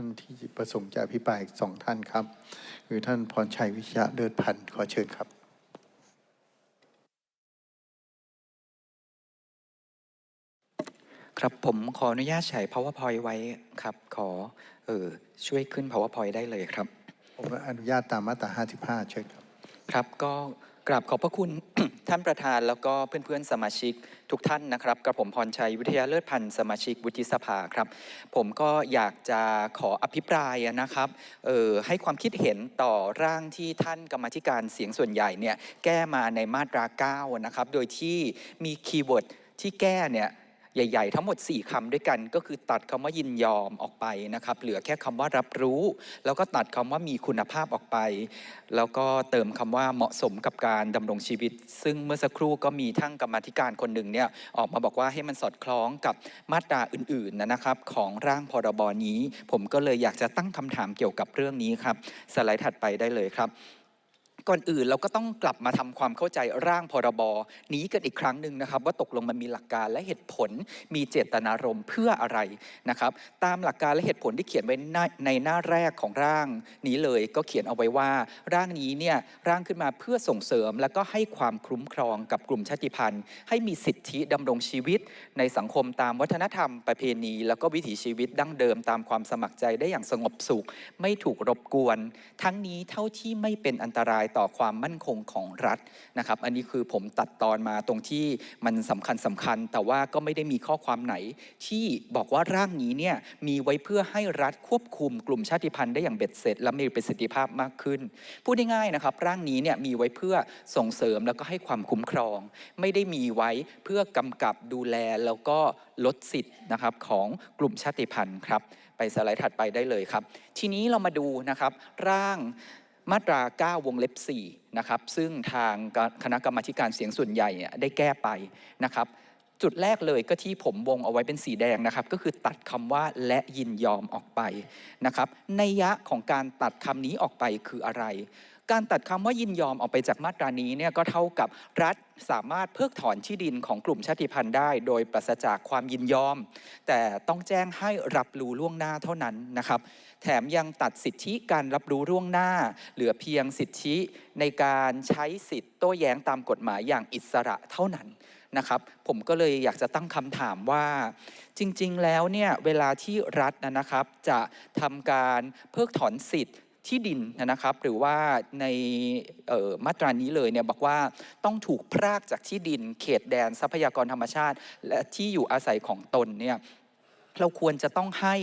านที่ประสงค์จะอภิปรายอีกสองท่านครับ คือท่านพรชัยวิชยะเลิศพันธ์ขอเชิญครับ ครับผมขออนุญาตใช้ powerpoint ไว้ครับ ขอเออช่วยขึ้น powerpoint ได้เลยครับ ผมอนุญาตตามมาตรา55 เชิญครับ ครับก็ กราบขอบพระคุณท่านประธานแล้วก็เพื่อนๆสมาชิกทุกท่านนะครับกระผมพรชัยวิทยาเลิศพันธ์สมาชิกวุฒิสภาครับ ผมก็อยากจะขออภิปรายนะครับออให้ความคิดเห็นต่อร่างที่ท่านกรรมธิการเสียงส่วนใหญ่เนี่ยแก้มาในมาตรา9นะครับโดยที่มีคีย์เวิร์ดที่แก้เนี่ย ใหญ่ ๆ ทั้งหมด 4คำด้วยกัน ก็คือตัดคำว่ายินยอมออกไปนะครับ เหลือแค่คำว่ารับรู้ แล้วก็ตัดคำว่ามีคุณภาพออกไป แล้วก็เติมคำว่าเหมาะสมกับการดำรงชีวิต ซึ่งเมื่อสักครู่ก็มีทั้งกรรมธิการคนหนึ่งเนี่ยออกมาบอกว่าให้มันสอดคล้องกับมาตราอื่นๆนะครับ ของร่างพรบนี้ ผมก็เลยอยากจะตั้งคำถามเกี่ยวกับเรื่องนี้ครับสไลด์ถัดไปได้เลยครับ ก่อนอื่นเราก็ต้องกลับมาทำความเข้าใจร่างพรบนี้กันอีกครั้งหนึ่งนะครับ ว่าตกลงมันมีหลักการและเหตุผลมีเจตนารมณ์เพื่ออะไรนะครับ ตามหลักการและเหตุผลที่เขียนไว้ในหน้าแรกของร่างนี้เลยก็เขียนเอาไว้ว่า ร่างนี้เนี่ยร่างขึ้นมาเพื่อส่งเสริม และก็ให้ความคุ้มครองกับกลุ่มชาติพันธุ์ ให้มีสิทธิดำรงชีวิต ในสังคมตามวัฒนธรรมประเพณี แล้วก็วิถีชีวิตดั้งเดิมตามความสมัครใจได้อย่างสงบสุข ไม่ถูกรบกวน ทั้งนี้เท่าที่ไม่เป็นอันตรายต่อความมั่นคงของรัฐนะครับ อันนี้คือผมตัดตอนมาตรงที่มันสำคัญสำคัญ แต่ว่าก็ไม่ได้มีข้อความไหน ที่บอกว่าร่างนี้เนี่ยมีไว้เพื่อให้รัฐควบคุมกลุ่มชาติพันธุ์ได้อย่างเบ็ดเสร็จ และมีประสิทธิภาพมากขึ้น พูดง่ายๆนะครับ ร่างนี้เนี่ยมีไว้เพื่อส่งเสริมแล้วก็ให้ความคุ้มครอง ไม่ได้มีไว้เพื่อกำกับดูแลแล้วก็ลดสิทธิ์นะครับของกลุ่มชาติพันธุ์ครับ ไปสไลด์ถัดไปได้เลยครับ ทีนี้เรามาดูนะครับร่าง มาตรา 9 วงเล็บ4นะครับซึ่งทางคณะกรรมาการเสียงส่วนใหญ่ได้แก้ไปนะครับ จุดแรกเลยก็ที่ผมวงเอาไว้เป็นสีแดงนะครับ ก็คือตัดคำว่าและยินยอมออกไปนะครับในยยะของการตัดคำนี้ออกไปคืออะไร การตัดคำว่ายินยอมออกไปจากมาตรานี้เนี่ยก็เท่ากับรัฐสามารถเพิกถอนที่ดินของกลุ่มชาติพันธุ์ได้ โดยปราศจากความยินยอม แต่ต้องแจ้งให้รับรู้ล่วงหน้าเท่านั้นนะครับ แถมยังตัดสิทธิการรับรู้ล่วงหน้า เหลือเพียงสิทธิในการใช้สิทธิ์โต้แย้งตามกฎหมายอย่างอิสระเท่านั้นนะครับผมก็เลยอยากจะตั้งคำถามว่า จริง ๆ แล้วเนี่ยเวลาที่รัฐนะครับ จะทำการเพิกถอนสิทธิ์ที่ดินนะครับ หรือว่าในมาตรานี้เลยเนี่ยบอกว่าต้องถูกพรากจากที่ดิน เขตแดนทรัพยากรธรรมชาติ และที่อยู่อาศัยของตนเนี่ย เราควรจะต้องให้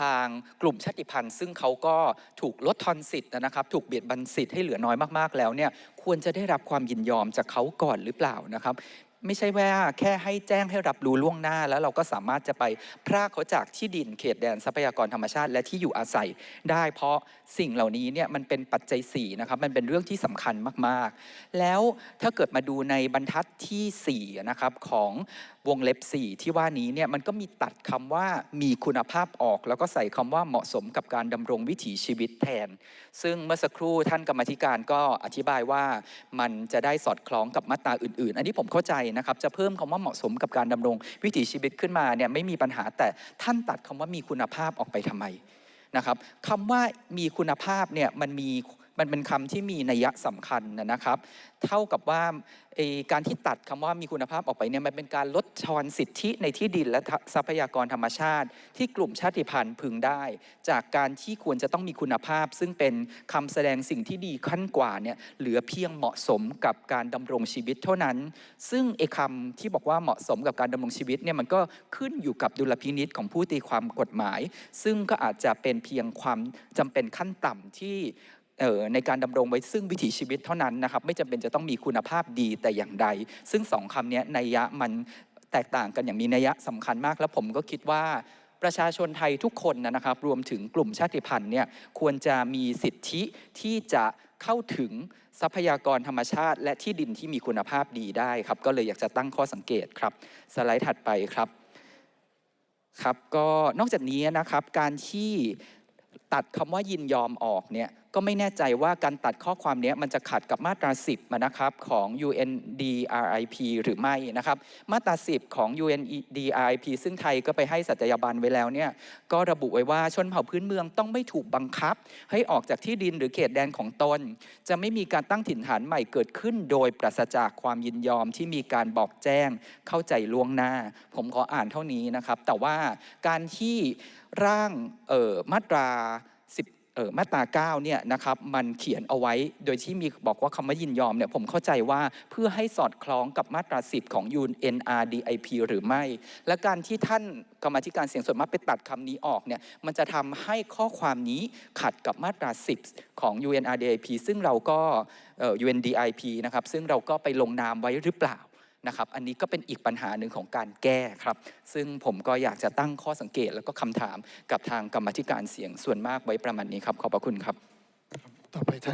ทางกลุ่มชาติพันธุ์ ซึ่งเขาก็ถูกลดทอนสิทธิ์นะครับ ถูกเบียดบันสิทธิ์ให้เหลือน้อยมากๆแล้วเนี่ยควรจะได้รับความยินยอมจากเขาก่อนหรือเปล่านะครับ ไม่ใช่ว่าแค่ให้แจ้งให้รับรู้ล่วงหน้า แล้วเราก็สามารถจะไปพรากเขาจากที่ดินเขตแดนทรัพยากรธรรมชาติ และที่อยู่อาศัยได้ เพราะสิ่งเหล่านี้เนี่ยมันเป็นปัจจัย4นะครับมันเป็นเรื่องที่สำคัญมากๆ แล้วถ้าเกิดมาดูในบรรทัดที่4นะครับของวงเล็บ 4 ที่ว่านี้เนี่ยมันก็มีตัดคำว่ามีคุณภาพออก แล้วก็ใส่คำว่าเหมาะสมกับการดำรงวิถีชีวิตแทน ซึ่งเมื่อสักครู่ท่านกรรมธิการก็อธิบายว่ามันจะได้สอดคล้องกับมาตราอื่น ๆ อันนี้ผมเข้าใจนะครับจะเพิ่มคำว่าเหมาะสมกับการดำรงวิถีชีวิตขึ้นมาเนี่ยไม่มีปัญหาแต่ท่านตัดคำว่ามีคุณภาพออกไปทำไมนะครับคำว่ามีคุณภาพเนี่ยมันมี มันเป็นคำที่มีนัยสำคัญนะครับ เท่ากับว่าการที่ตัดคำว่ามีคุณภาพออกไปเนี่ยมันเป็นการลดชอนสิทธิในที่ดินและทรัพยากรธรรมชาติ ที่กลุ่มชาติพันธุ์พึงได้ จากการที่ควรจะต้องมีคุณภาพ ซึ่งเป็นคำแสดงสิ่งที่ดีขั้นกว่าเนี่ยเหลือเพียงเหมาะสมกับการดำรงชีวิตเท่านั้น ซึ่งไอ้คำที่บอกว่าเหมาะสมกับการดำรงชีวิตเนี่ยมันก็ขึ้นอยู่กับดุลพินิษของผู้ตีความกฎหมาย ซึ่งก็อาจจะเป็นเพียงความจำเป็นขั้นต่ำที่ ในการดำรงไว้ซึ่งวิถีชีวิตเท่านั้นนะครับไม่จำเป็นจะต้องมีคุณภาพดีแต่อย่างใด ซึ่งสองคำนี้นัยยะมันแตกต่างกันอย่างมีนัยยะสำคัญมาก แล้วผมก็คิดว่าประชาชนไทยทุกคนนะครับ รวมถึงกลุ่มชาติพันธุ์เนี่ยควรจะมีสิทธิที่จะเข้าถึงทรัพยากรธรรมชาติ และที่ดินที่มีคุณภาพดีได้ครับ ก็เลยอยากจะตั้งข้อสังเกตครับ สไลด์ถัดไปครับครับ ก็นอกจากนี้นะครับการที่ตัดคำว่ายินยอมออกเนี่ย ก็ไม่แน่ใจว่าการตัดข้อความนี้มันจะขัดกับมาตรา 10นะครับของ UNDRIP หรือไม่นะครับ มาตรา 10 ของ UNDRIP ซึ่งไทยก็ไปให้สัตยาบันไว้แล้วเนี่ยก็ระบุไว้ว่าชนเผ่าพื้นเมืองต้องไม่ถูกบังคับ ให้ออกจากที่ดินหรือเขตแดนของตน จะไม่มีการตั้งถิ่นฐานใหม่เกิดขึ้น โดยปราศจากความยินยอมที่มีการบอกแจ้งเข้าใจล่วงหน้า ผมขออ่านเท่านี้นะครับ แต่ว่าการที่ร่างเอ่อมาตรา 10 มาตรา9เนี่ยนะครับมันเขียนเอาไว้โดยที่มีบอกว่าคำว่ายินยอมเนี่ยผมเข้าใจว่าเพื่อให้สอดคล้องกับมาตรา 10 ของ UNRDIP หรือไม่ และการที่ท่านกรรมธิการเสียงส่วนมากไปตัดคำนี้ออกเนี่ยมันจะทำให้ข้อความนี้ขัดกับมาตรา 10 ของ UNRDIP ซึ่งเราก็เออ UNDIP นะครับซึ่งเราก็ไปลงนามไว้หรือเปล่า นะครับ อันนี้ก็เป็นอีกปัญหาหนึ่งของการแก้ครับ ซึ่งผมก็อยากจะตั้งข้อสังเกตแล้วก็คำถามกับทางกรรมธิการเสียงส่วนมากไว้ประมาณนี้ครับ ขอบพระคุณครับ ต่อไปท่าน